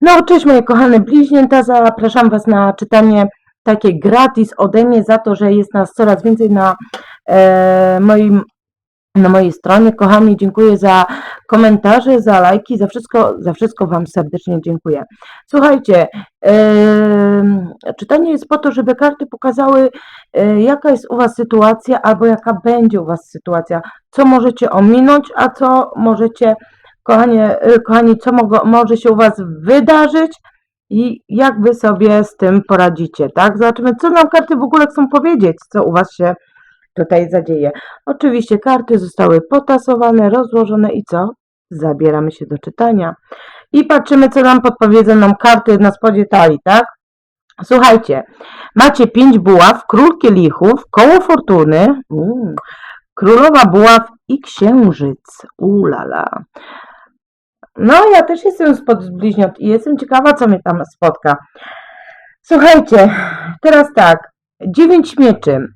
No, cześć moje kochane bliźnięta, zapraszam Was na czytanie takie gratis ode mnie za to, że jest nas coraz więcej na e, moim na mojej stronie. Kochani, dziękuję za komentarze, za lajki, za wszystko, za wszystko Wam serdecznie dziękuję. Słuchajcie, em, czytanie jest po to, żeby karty pokazały, e, jaka jest u Was sytuacja, albo jaka będzie u Was sytuacja, co możecie ominąć, a co możecie, kochanie, e, kochani, co mogo, może się u Was wydarzyć i jak Wy sobie z tym poradzicie, tak? Zobaczymy, co nam karty w ogóle chcą powiedzieć, co u Was się tutaj zadzieje. Oczywiście karty zostały potasowane, rozłożone i co? Zabieramy się do czytania. I patrzymy, co nam podpowiedzą nam karty na spodzie talii, tak? Słuchajcie, macie pięć buław, król kielichów, koło fortuny, królowa buław i księżyc. Ulala. No, ja też jestem spod bliźniąt i jestem ciekawa, co mnie tam spotka. Słuchajcie, teraz tak, dziewięć mieczy.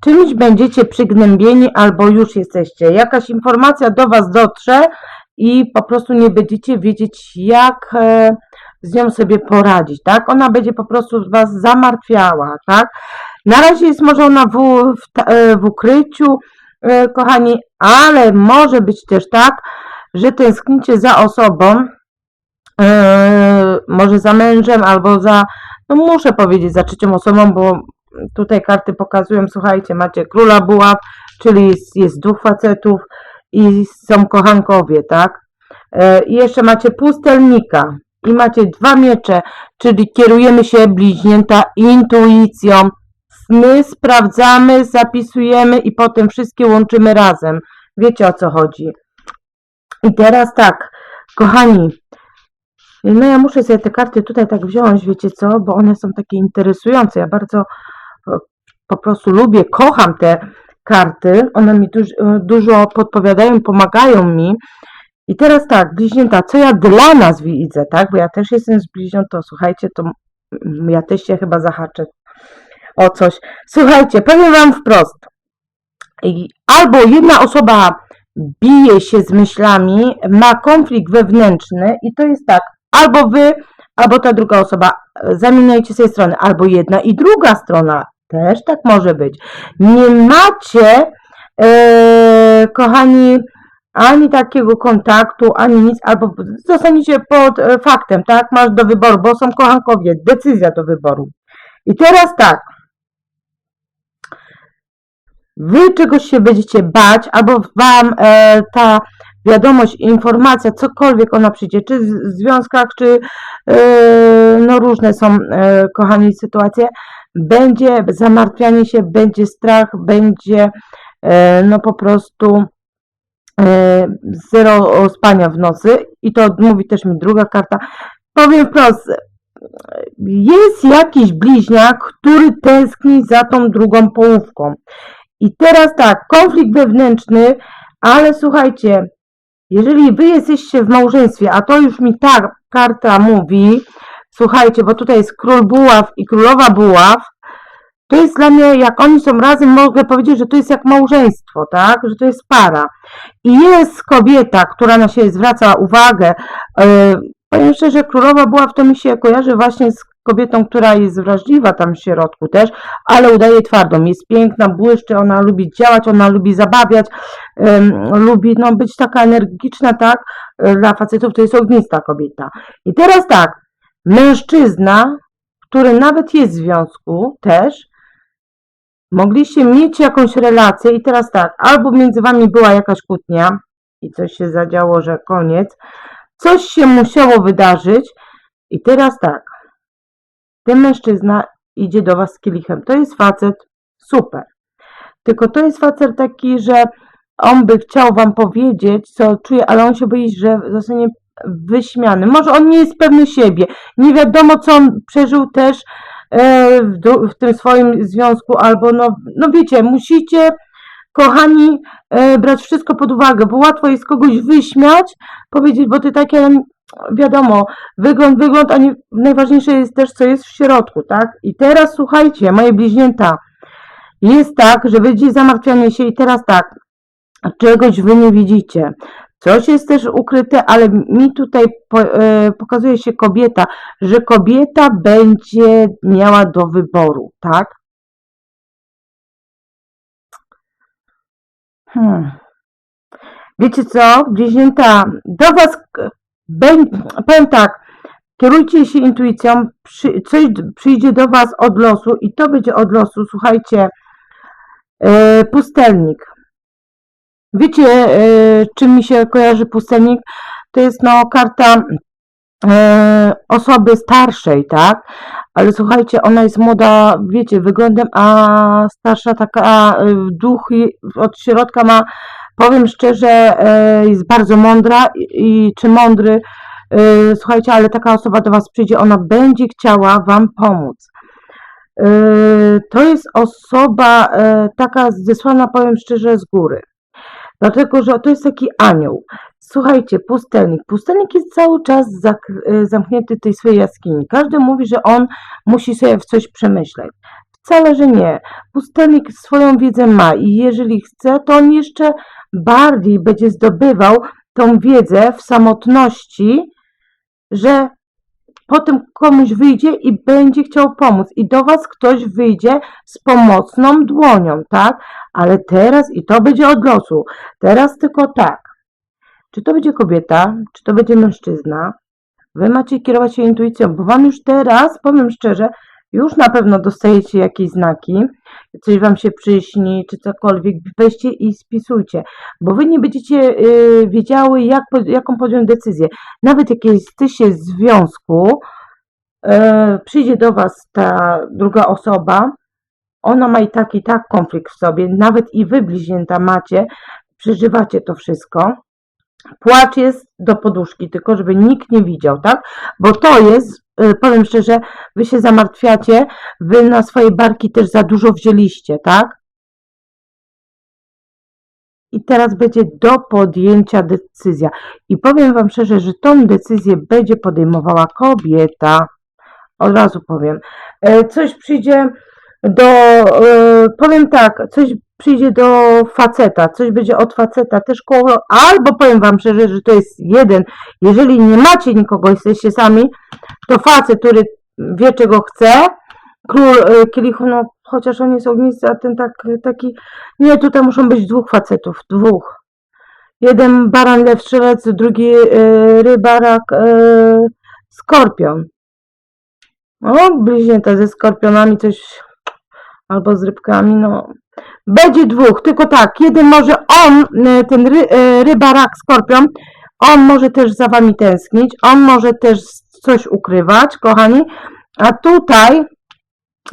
Czymś będziecie przygnębieni albo już jesteście. Jakaś informacja do Was dotrze i po prostu nie będziecie wiedzieć, jak e, z nią sobie poradzić, tak? Ona będzie po prostu Was zamartwiała, tak? Na razie jest może ona w, w, e, w ukryciu, e, kochani, ale może być też tak, że tęsknicie za osobą, e, może za mężem albo za, no muszę powiedzieć, za trzecią osobą, bo tutaj karty pokazują, słuchajcie, macie króla buław, czyli jest, jest dwóch facetów i są kochankowie, tak? E, I jeszcze macie pustelnika i macie dwa miecze, czyli kierujemy się bliźnięta intuicją. My sprawdzamy, zapisujemy i potem wszystkie łączymy razem. Wiecie o co chodzi. I teraz tak, kochani, no ja muszę sobie te karty tutaj tak wziąć, wiecie co, bo one są takie interesujące. Ja bardzo e, po prostu lubię, kocham te karty. One mi duż, e, dużo podpowiadają, pomagają mi. I teraz tak, bliźnięta, co ja dla nas widzę, tak? Bo ja też jestem z bliźniąt, to słuchajcie, to ja też się chyba zahaczę o coś. Słuchajcie, powiem wam wprost. Albo jedna osoba bije się z myślami, ma konflikt wewnętrzny i to jest tak, albo wy, albo ta druga osoba, e, zamieniajcie sobie strony, albo jedna i druga strona, też tak może być. Nie macie, e, kochani, ani takiego kontaktu, ani nic, albo zostaniecie pod e, faktem, tak, masz do wyboru, bo są kochankowie, decyzja do wyboru. I teraz tak, wy czegoś się będziecie bać, albo wam e, ta wiadomość, informacja, cokolwiek ona przyjdzie, czy w związkach, czy e, no różne są, e, kochani, sytuacje, będzie zamartwianie się, będzie strach, będzie e, no po prostu e, zero spania w nocy i to mówi też mi druga karta. Powiem wprost, jest jakiś bliźniak, który tęskni za tą drugą połówką. I teraz tak, konflikt wewnętrzny, ale słuchajcie, jeżeli wy jesteście w małżeństwie, a to już mi ta karta mówi, słuchajcie, bo tutaj jest król buław i królowa buław, to jest dla mnie, jak oni są razem, mogę powiedzieć, że to jest jak małżeństwo, tak? Że to jest para. I jest kobieta, która na siebie zwraca uwagę. Yy, powiem szczerze, królowa buław to mi się kojarzy właśnie z kobietą, która jest wrażliwa tam w środku też, ale udaje twardą. Jest piękna, błyszczy, ona lubi działać, ona lubi zabawiać, ym, lubi no, być taka energiczna, tak? Dla facetów to jest ognista kobieta. I teraz tak, mężczyzna, który nawet jest w związku też, mogliście mieć jakąś relację i teraz tak, albo między wami była jakaś kłótnia i coś się zadziało, że koniec, coś się musiało wydarzyć i teraz tak, ten mężczyzna idzie do was z kielichem, to jest facet, super, tylko to jest facet taki, że on by chciał wam powiedzieć, co czuje, ale on się boi, że zostanie wyśmiany. Może on nie jest pewny siebie, nie wiadomo, co on przeżył też e, w, w tym swoim związku, albo no, no wiecie, musicie, kochani, e, brać wszystko pod uwagę, bo łatwo jest kogoś wyśmiać, powiedzieć, bo ty takie, wiadomo, wygląd, wygląd, a nie, najważniejsze jest też, co jest w środku, tak? I teraz słuchajcie, moje bliźnięta, jest tak, że wy dziś zamartwianie się i teraz tak, czegoś wy nie widzicie, Coś jest też ukryte, ale mi tutaj po, e, pokazuje się kobieta, że kobieta będzie miała do wyboru, tak? Hmm. Wiecie co, bliźnięta, do was, powiem tak, kierujcie się intuicją, przy, coś przyjdzie do was od losu i to będzie od losu, słuchajcie, e, pustelnik. Wiecie, e, czym mi się kojarzy pustelnik? To jest no karta e, osoby starszej, tak? Ale słuchajcie, ona jest młoda, wiecie, wyglądem, a starsza taka e, duch od środka ma, powiem szczerze, e, jest bardzo mądra i, czy mądry, e, słuchajcie, ale taka osoba do was przyjdzie, ona będzie chciała wam pomóc. E, To jest osoba taka zesłana, powiem szczerze, z góry. Dlatego, że to jest taki anioł. Słuchajcie, pustelnik. Pustelnik jest cały czas zamknięty w tej swojej jaskini. Każdy mówi, że on musi sobie w coś przemyśleć. Wcale, że nie. Pustelnik swoją wiedzę ma i jeżeli chce, to on jeszcze bardziej będzie zdobywał tą wiedzę w samotności, że potem komuś wyjdzie i będzie chciał pomóc. I do Was ktoś wyjdzie z pomocną dłonią, tak? Ale teraz, i to będzie od losu, teraz tylko tak. Czy to będzie kobieta, czy to będzie mężczyzna? Wy macie kierować się intuicją, bo Wam już teraz, powiem szczerze, już na pewno dostajecie jakieś znaki, coś Wam się przyśni, czy cokolwiek, weźcie i spisujcie, bo Wy nie będziecie y, wiedziały, jak, jaką podjąć decyzję. Nawet jak jesteście w związku, e, przyjdzie do Was ta druga osoba, ona ma i tak, i tak konflikt w sobie, nawet i Wy bliźnięta macie, przeżywacie to wszystko. Płacz jest do poduszki, tylko żeby nikt nie widział, tak? Bo to jest, y, powiem szczerze, wy się zamartwiacie, wy na swoje barki też za dużo wzięliście, tak? I teraz będzie do podjęcia decyzja. I powiem wam szczerze, że tą decyzję będzie podejmowała kobieta. Od razu powiem. E, Coś przyjdzie do, e, powiem tak, coś przyjdzie do faceta, coś będzie od faceta, też koło, albo powiem wam szczerze, że to jest jeden, jeżeli nie macie nikogo, jesteście sami, to facet, który wie czego chce, król e, kielichu, no chociaż on jest ognisty, a ten tak, taki, nie, tutaj muszą być dwóch facetów, dwóch. Jeden baran, lew, strzelec, drugi e, rybarak, e, skorpion. O, bliźnięta ze skorpionami coś, albo z rybkami, no. Będzie dwóch, tylko tak, jeden może on, e, ten ry, e, rybarak, skorpion, on może też za wami tęsknić, on może też coś ukrywać, kochani, a tutaj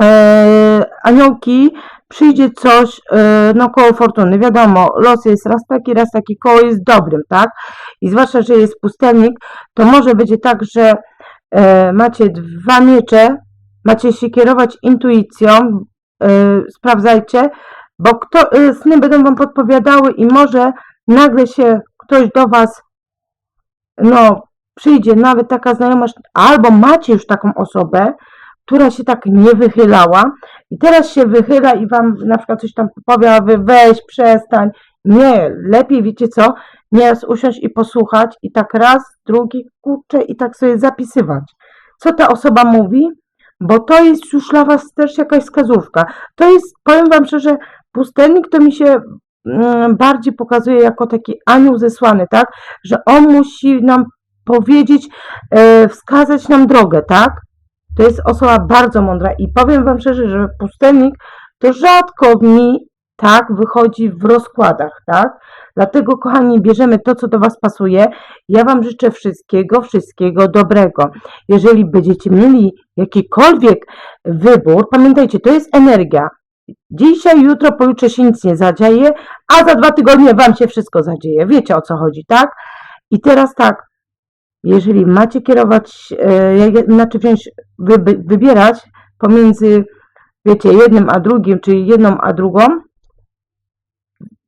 e, aniołki przyjdzie coś e, no koło fortuny. Wiadomo, los jest raz taki, raz taki, koło jest dobrym, tak? I zwłaszcza, że jest pustelnik, to może będzie tak, że e, macie dwa miecze, macie się kierować intuicją, sprawdzajcie, bo kto, e, sny będą wam podpowiadały i może nagle się ktoś do was no przyjdzie, nawet taka znajomość, albo macie już taką osobę, która się tak nie wychylała i teraz się wychyla i wam na przykład coś tam powie, a wy weź, przestań. Nie, lepiej wiecie co, nieraz usiąść i posłuchać i tak raz, drugi, kurczę i tak sobie zapisywać. Co ta osoba mówi? Bo to jest już dla was też jakaś wskazówka. To jest, powiem wam szczerze, pustelnik to mi się mm, bardziej pokazuje jako taki anioł zesłany, tak? Że on musi nam powiedzieć, e, wskazać nam drogę, tak? To jest osoba bardzo mądra i powiem Wam szczerze, że pustelnik to rzadko mi tak wychodzi w rozkładach, tak? Dlatego, kochani, bierzemy to, co do Was pasuje. Ja Wam życzę wszystkiego, wszystkiego dobrego. Jeżeli będziecie mieli jakikolwiek wybór, pamiętajcie, to jest energia. Dzisiaj, jutro, pojutrze się nic nie zadzieje, a za dwa tygodnie Wam się wszystko zadzieje. Wiecie o co chodzi, tak? I teraz tak, jeżeli macie kierować, e, znaczy wziąć, wybierać pomiędzy, wiecie, jednym a drugim, czyli jedną a drugą,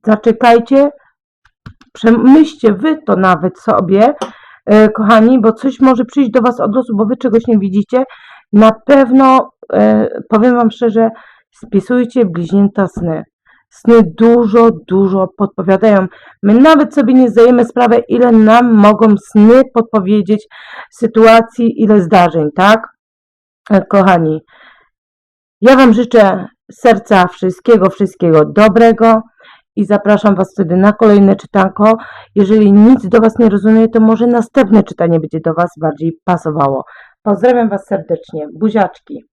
zaczekajcie, przemyślcie wy to nawet sobie, e, kochani, bo coś może przyjść do was od losu, bo wy czegoś nie widzicie. Na pewno, e, powiem wam szczerze, spisujcie bliźnięta sny. Sny dużo, dużo podpowiadają. My nawet sobie nie zdajemy sprawy, ile nam mogą sny podpowiedzieć sytuacji, ile zdarzeń, tak? E, Kochani, ja Wam życzę serca wszystkiego, wszystkiego dobrego i zapraszam Was wtedy na kolejne czytanko. Jeżeli nic do Was nie rozumie, to może następne czytanie będzie do Was bardziej pasowało. Pozdrawiam Was serdecznie. Buziaczki.